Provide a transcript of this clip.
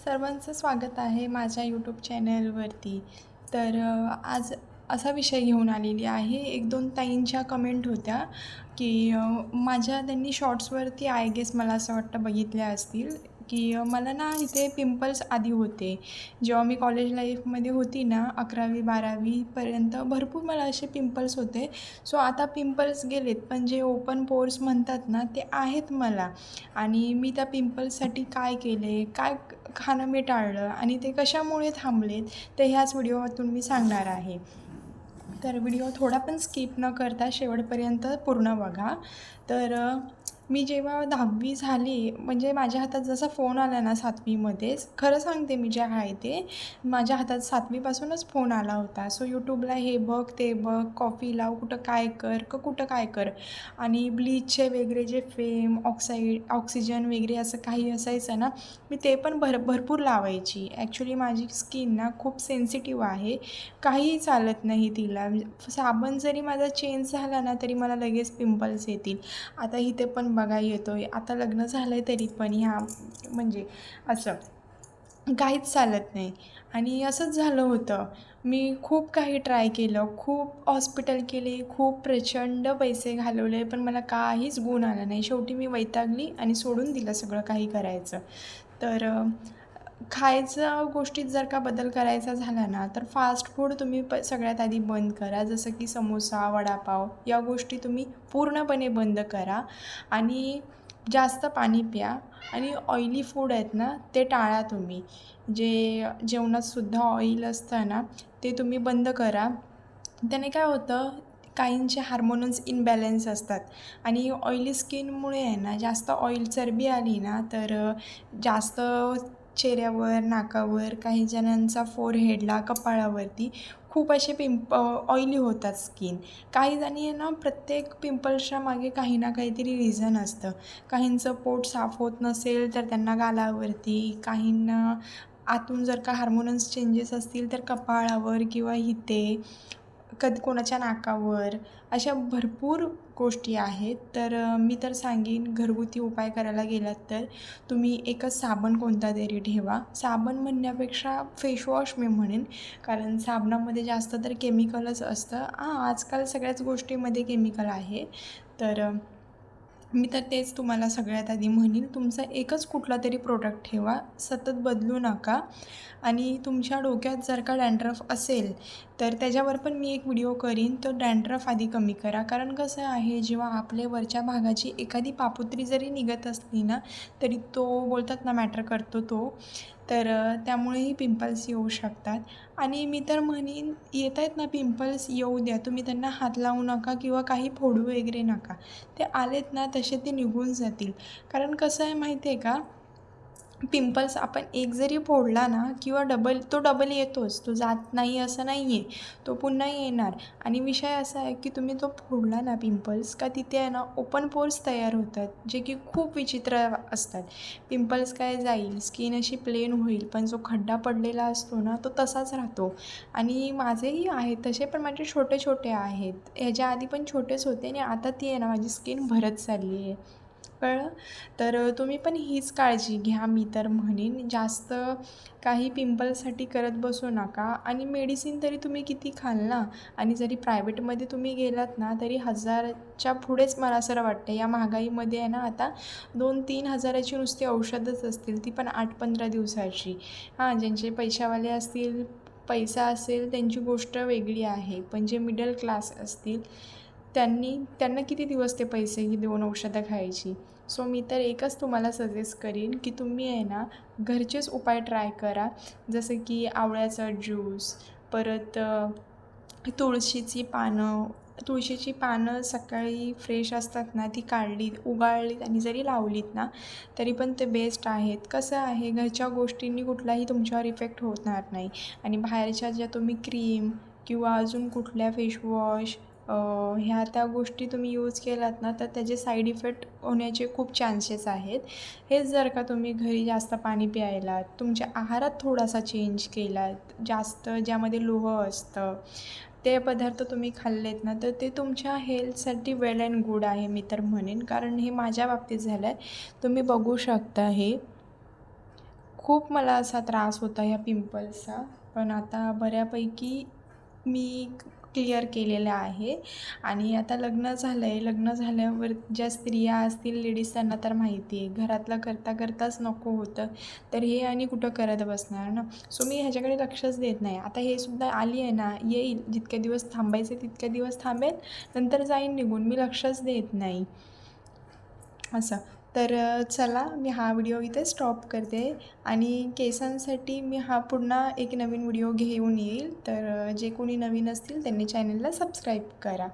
सर्वांचं स्वागत आहे माझ्या यूट्यूब चॅनलवरती तर आज असा विषय घेऊन आलेली आहे. एक दोन ताईंच्या कमेंट होत्या की माझ्या त्यांनी शॉर्ट्सवरती आय गेस मला असं वाटतं बघितल्या असतील. की मला ना इथे पिंपल्स आधी होते. जेव्हा मी कॉलेज लाईफमध्ये होती ना अकरावी बारावीपर्यंत भरपूर मला असे पिंपल्स होते. सो आता पिंपल्स गेलेत पण जे ओपन पोर्स म्हणतात ना ते आहेत मला. आणि मी त्या पिंपल्ससाठी काय केले काय खाणं मी टाळलं आणि ते कशामुळे थांबलेत ते ह्याच व्हिडिओतून मी सांगणार आहे. तर व्हिडिओ थोडा पण स्किप न करता शेवटपर्यंत पूर्ण बघा. तर मी जेव्हा दहावी झाली म्हणजे माझ्या हातात जसा फोन आला ना सातवीमध्येच खरं सांगते मी जे आहे ते माझ्या हातात सातवीपासूनच फोन आला होता. सो यूट्यूबला हे बघ ते बघ कॉफी लाव कुठं काय कर क कुठं काय कर. आणि ब्लीचचे वगैरे जे फेम ऑक्साईड ऑक्सिजन वगैरे असं काही असायचं ना मी ते पण भर भरपूर लावायची. ॲक्च्युली माझी स्किन ना खूप सेन्सिटिव्ह आहे. काहीही चालत नाही तिला. साबण जरी माझा चेंज झाला ना तरी मला लगेच पिंपल्स येतील. आता इथे पण बघा येतो आहे आता लग्न झालं आहे तरी पण ह्या म्हणजे असं काहीच चालत नाही. आणि असंच झालं होतं. मी खूप काही ट्राय केलं. खूप हॉस्पिटल केले. खूप प्रचंड पैसे घालवले. पण मला काहीच गुण आला नाही. शेवटी मी वैतागली आणि सोडून दिलं सगळं काही करायचं. तर खायचं गोष्टीत जर का बदल करायचा झाला ना तर फास्ट फूड तुम्ही प सगळ्यात आधी बंद करा. जसं की समोसा वडापाव या गोष्टी तुम्ही पूर्णपणे बंद करा आणि जास्त पाणी प्या. आणि ऑइली फूड आहेत ना ते टाळा तुम्ही. जे जेवणातसुद्धा ऑईल ऑइल असतं ना ते तुम्ही बंद करा. त्याने काय होतं काहींचे हार्मोन्स इनबॅलेन्स असतात. आणि ऑइली स्किनमुळे आहे ना जास्त ऑइल चरबी आली ना तर जास्त चेहऱ्यावर नाकावर काही जणांचा फोरहेडला कपाळावरती खूप असे पिंप ऑइली होतात स्किन काही जणी आहे ना प्रत्येक पिंपल्सच्या मागे काही ना काहीतरी रिझन असतं. काहींचं पोट साफ होत नसेल तर त्यांना गालावरती काहींना आतून जर का हार्मोनल्स चेंजेस असतील तर कपाळावर किंवा हिते कधी कोणाच्या नाकावर अशा भरपूर गोष्टी आहेत. तर मी तर सांगेन घरगुती उपाय करायला गेलात तर तुम्ही एकच साबण कोणता तरी ठेवा. साबण म्हणण्यापेक्षा फेशवॉश मी म्हणेन कारण साबणामध्ये जास्त तर केमिकलच असतं. हां आजकाल सगळ्याच गोष्टीमध्ये केमिकल आहे. तर मी तर तेच तुम्हाला सगळ्यात आधी म्हणेन तुमचा एकच कुठला तरी प्रोडक्ट ठेवा. सतत बदलू नका. आणि तुमच्या डोक्यात जर का डॅन्ड्रफ असेल तर त्याच्यावर पण मी एक व्हिडिओ करीन. तो डँड्रफ आधी कमी करा. कारण कसं आहे जेव्हा आपले वरच्या भागाची एखादी पापुत्री जरी निघत असली ना तरी तो बोलतात ना मॅटर करतो तो. तर त्यामुळेही पिंपल्स येऊ शकतात. आणि मी तर म्हणेन येत आहेत ना पिंपल्स येऊ द्या. तुम्ही त्यांना हात लावू नका किंवा काही फोडू वगैरे नका. ते आलेत ना तसे ते निघून जातील. कारण कसं आहे माहिती आहे का पिंपल्स आपण एक जरी फोडला ना किंवा डबल तो डबल येतोच तो जात नाही असं नाही आहे तो पुन्हा येणार. आणि विषय असा आहे की तुम्ही तो फोडला ना पिंपल्स का तिथे आहे ना ओपन पोर्स तयार होतात जे की खूप विचित्र असतात. पिंपल्स काय जाईल स्किन अशी प्लेन होईल पण जो खड्डा पडलेला असतो ना तो तसाच राहतो. आणि माझेही आहेत तसे पण माझे छोटे छोटे आहेत. ह्याच्या आधी पण छोटेच होते आणि आता ती आहे ना माझी स्किन भरत चालली आहे. कळलं? तर तुम्ही पण हीच काळजी घ्या. मी तर म्हणेन जास्त काही पिंपलसाठी करत बसू नका. आणि मेडिसिन तरी तुम्ही किती खाल ना? आणि जरी प्रायव्हेटमध्ये तुम्ही गेलात ना तरी हजारच्या पुढेच मला असं वाटतं या महागाईमध्ये आहे ना आता दोन तीन हजाराची नुसती औषधच असतील. ती पण आठ पंधरा दिवसाची. हां ज्यांचे पैशावाले असतील पैसा असेल त्यांची गोष्ट वेगळी आहे. पण जे मिडल क्लास असतील त्यांनी त्यांना किती दिवस ते पैसे देऊन औषधं खायची? सो मी तर एकच तुम्हाला सजेस्ट करीन की तुम्ही आहे ना घरचेच उपाय ट्राय करा. जसं की आवळ्याचा ज्यूस परत तुळशीची पानं तुळशीची पानं सकाळी फ्रेश असतात ना ती काढलीत उगाळलीत आणि जरी लावलीत ना तरी पण ते बेस्ट आहेत. कसं आहे घरच्या गोष्टींनी कुठलाही तुमच्यावर इफेक्ट होणार नाही. आणि बाहेरच्या ज्या तुम्ही क्रीम किंवा अजून कुठल्या फेशवॉश ह्या त्या गोष्टी तुम्ही यूज केलात ना तर त्याचे साईड इफेक्ट होण्याचे खूप चान्सेस आहेत. हेच जर का तुम्ही घरी जास्त पाणी प्यायलात तुमच्या आहारात थोडासा चेंज केलात जास्त ज्यामध्ये लोह असतं ते पदार्थ तुम्ही खाल्लेत ना तर ते तुमच्या हेल्थसाठी वेल अँड गुड आहे मी तर म्हणेन. कारण हे माझ्या बाबतीत झालं आहे तुम्ही बघू शकता हे. खूप मला असा त्रास होता ह्या पिंपल्सचा पण आता बऱ्यापैकी मी क्लिअर केलेलं आहे. आणि आता लग्न झालं आहे लग्न झाल्यावर ज्या स्त्रिया असतील लेडीज त्यांना तर माहिती आहे. घरातलं करता करताच नको होतं. तर हे आणि कुठं करत बसणार ना? सो मी ह्याच्याकडे लक्षच देत नाही. आता हे सुद्धा आली आहे ना येईल. जितके दिवस थांबायचे तितके दिवस थांबेल. नंतर जाईन निघून. मी लक्षच देत नाही. असं. तर चला मी हा व्हिडिओ इथे स्टॉप करते आणि केसांसाठी मी हा पुन्हा एक नवीन व्हिडिओ घेऊन येईल. तर जे कोणी नवीन असतील त्यांनी चॅनलला सबस्क्राईब करा.